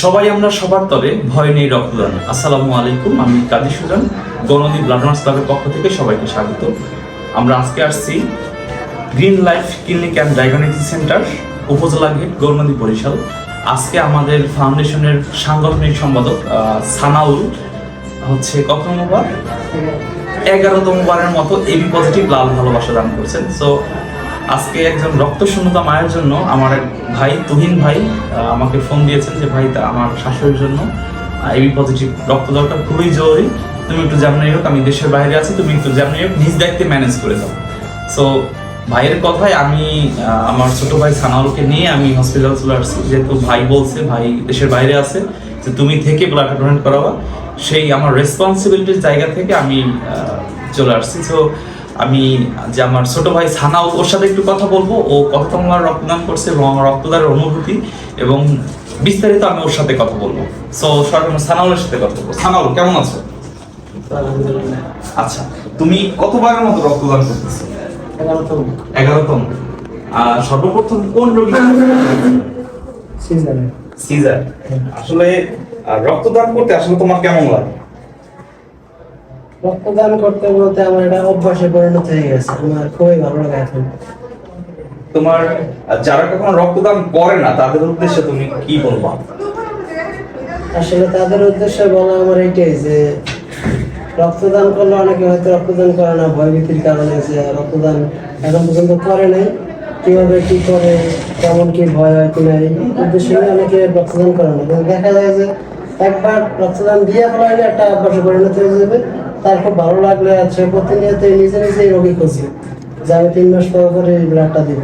সবাই আমরা সবার তবে ভয় নেই রক্তদান আসসালামু আলাইকুম, আমি কাজী সুজন গণদী ব্লাড ডোনার্স ক্লাবের পক্ষ থেকে সবাইকে স্বাগত। আমরা আজকে আসছি green life clinic and diagnostic centre, উপজেলা গেট গৌরনদী বরিশাল। আজকে আমাদের ফাউন্ডেশনের সাংগঠনিক সম্পাদক সানাউল, হচ্ছে কত নম্বর এগারোতম বারের মতো এবি পজিটিভ লাল ভালোবাসা দান করছেন। সো আজকে একজন রক্ত শূন্যতা মায়ের জন্য আমার এক ভাই, তুহিন ভাই আমাকে ফোন দিয়েছেন যে, ভাই আমার শাশুড়ির জন্য এবি পজিটিভ রক্ত দরকার, খুবই জরুরি। তুমি একটু যেমনই হোক, আমি দেশের বাইরে আছি, তুমি একটু যেমনই হোক, নিজ দায়িত্বে ম্যানেজ করে দাও। সো ভাইয়ের কথায় আমি আমার ছোট ভাই সানাউলকে নিয়ে আমি হসপিটাল চলে আসছি। যেহেতু ভাই বলছে, ভাই দেশের বাইরে আছে, যে তুমি থেকে ব্লাড ডোনেট করাবা। সেই আমার রেসপন্সিবিলিটির জায়গা থেকে আমি চলে আসছি। তো আমি যে আমার ছোট ভাই সানাউল ওর সাথে একটু কথা বলব। ও কতবার রক্তদান করছে এবং আমার রক্তদানের অনুভূতি এবং বিস্তারিত আমি ওর সাথে কথা বলব। সো সর্বপ্রথম সানাউলের সাথে কথা বলব। সানাউল কেমন আছো? আচ্ছা তুমি কতবারের মতো রক্তদান করতেছো? এগারোতম। এগারোতম। আর সর্বপ্রথম কোন রোগী? সিজনে সিজার। আসলে রক্তদান করতে আসলে তোমার কেমন লাগে? রক্তদান করতে বলতে আমার এটা অভ্যাসে পরিণত হয়ে গেছে। আমার খুবই ভালো লাগে এখন। তোমার যারা কখনো রক্তদান করে না তাদের উদ্দেশ্যে তুমি কি বলবা? আসলে তাদের উদ্দেশ্যে বলা আমার এইটাই যে রক্তদান করলে অনেকে হয়তো রক্তদান করে না ভয়ভীতির কারণে যে রক্তদান এখন পর্যন্ত করে নাই। কীভাবে কি করে কেমন কি ভয় হয় কি নাই উদ্দেশ্য নিয়ে অনেকে রক্তদান করে না। দেখা যায় যে একবার রক্তদান দিয়ে ফেলাইলে একটা অভ্যাসে পরিণত হয়ে যাবে। তার খুব ভালো লাগলে, আছে প্রতিনিয়ত নিজে নিজেই রোগী খুঁজি। যে আমি তিন মাস পর করে এই ব্লাডটা দিব।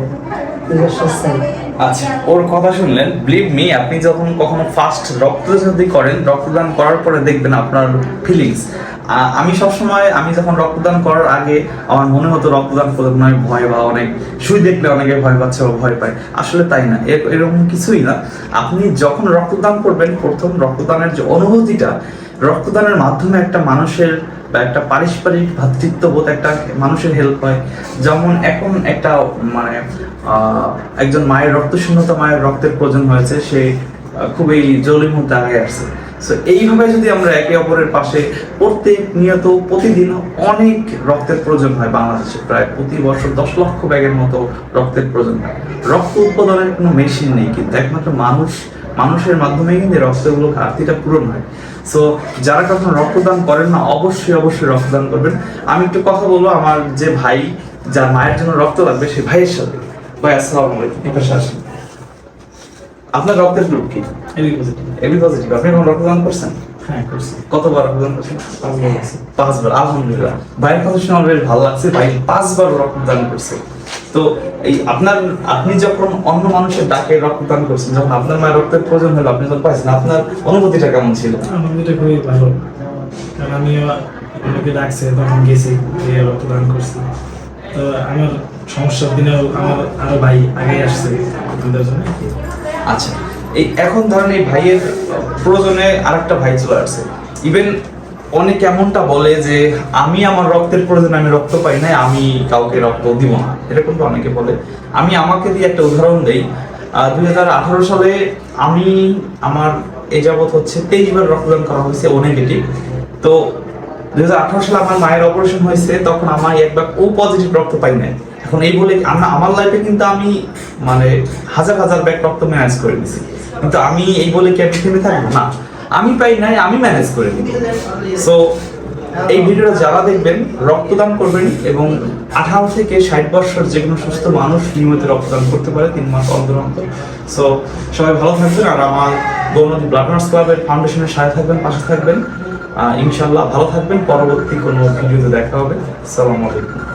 আচ্ছা ওর কথা শুনলেন। বিলিভ মি আপনি যখন কখনো ফার্স্ট রক্ত যদি করেন, রক্তদান করার পরে দেখবেন আপনার ফিলিংস আমি সবসময়, আমি যখন রক্তদান করার আগে আমার মনে হতো রক্তদান করতে মনে ভয় বা অনেক সুই দেখলে অনেকে ভয় পাচ্ছে বা ভয় পায়। আসলে তাই না এরকম কিছুই না। আপনি যখন রক্তদান করবেন, প্রথম রক্তদানের যে অনুভূতিটা, রক্তদানের মাধ্যমে একটা মানুষের বা একটা পারস্পরিক ভ্রাতৃত্ববোধ একটা মানুষের হেল্প হয়। যেমন এখন একটা মানে একজন মায়ের রক্ত, শূন্যতা মায়ের রক্তের প্রয়োজন হয়েছে, সে খুবই জরুরি মুহূর্তে আগে আসছে। সো এইভাবে যদি আমরা একে অপরের পাশে প্রত্যেক নিয়ত প্রতিদিন অনেক রক্তের প্রয়োজন হয় বাংলাদেশে। প্রায় প্রতি বছর দশ লক্ষ ব্যাগের মতো রক্তের প্রয়োজন হয়। রক্ত উৎপাদনের কোনো মেশিন নেই, কিন্তু একমাত্র মানুষ মানুষের মাধ্যমে কিন্তু রক্তগুলো ঘাটতিটা পূরণ হয়। সো যারা কখনো রক্তদান করেন না অবশ্যই অবশ্যই রক্তদান করবেন। আমি একটু কথা বলব আমার যে ভাই যার মায়ের জন্য রক্ত লাগবে সেই ভাইয়ের সাথে। ভাই আসসালামু আলাইকুম। এই পাশে আসেন। আপনার রক্তের গ্রুপ কি? এবি পজিটিভ এবি পজিটিভ আপনি এখন রক্তদান করছেন? হ্যাঁ করছি। কতবার রক্তদান করছেন? পাঁচবার পাঁচবার আলহামদুলিল্লাহ। ভাইয়ের কথা শুনে আমার বেশ ভালো লাগছে। ভাই পাঁচবার রক্তদান করছে। তো এই আপনার আপনি যখন অন্য মানুষের ডাকে রক্তদান করছেন যখন আপনার মায়ের রক্তের প্রয়োজন হলো আপনি যখন পাইছেন আপনার অনুভূতিটা কেমন ছিল? আনন্দটা খুবই ভালো। কারণ আমি অনেকে ডাকছে তখন গেছি গিয়ে রক্তদান করছি। তো আমার সমস্যার দিনেও আমার আরও ভাই আগে আসছে জন্য। আচ্ছা এই এখন ধরেন এই ভাইয়ের প্রয়োজনে আরেকটা ভাই চলে আসছে। ইভেন অনেকে এমনটা বলে যে, আমি আমার রক্তের প্রয়োজনে, আমি রক্ত পাই না আমি কাউকে রক্ত দিব না। এরকম তো অনেকে বলে। আমি আমাকে দিয়ে একটা উদাহরণ দেই। দুই হাজার আঠারো সালে আমি আমার এই যাবৎ হচ্ছে তেইশ বার রক্তদান করা হয়েছে ও নেগেটিভ তো দুই হাজার আঠারো সালে আমার মায়ের অপারেশন হয়েছে, তখন আমার একবার ও পজিটিভ রক্ত পাই নাই। এখন এই বলে আমার লাইফে কিন্তু আমি মানে হাজার হাজার ব্যাগ রক্ত ম্যানেজ করে দিছি কিন্তু আমি এই বলে কি আমি থেমে থাকব? না। আমি পাই নাই, আমি ম্যানেজ করে দিই সো এই ভিডিওটা যারা দেখবেন, রক্তদান করবেন এবং আঠারো থেকে ষাট বছর যে কোনো সুস্থ মানুষ নিয়মিত রক্তদান করতে পারে তিন মাস অন্তর অন্তর। সো সবাই ভালো থাকবেন আর আমার গৌরনদী ব্লাড নার্স ক্লাবের ফাউন্ডেশনের সাথে থাকবেন, পাশে থাকবেন। ইনশাল্লাহ ভালো থাকবেন। পরবর্তী কোনো ভিডিওতে দেখা হবে। সালাম আলাইকুম।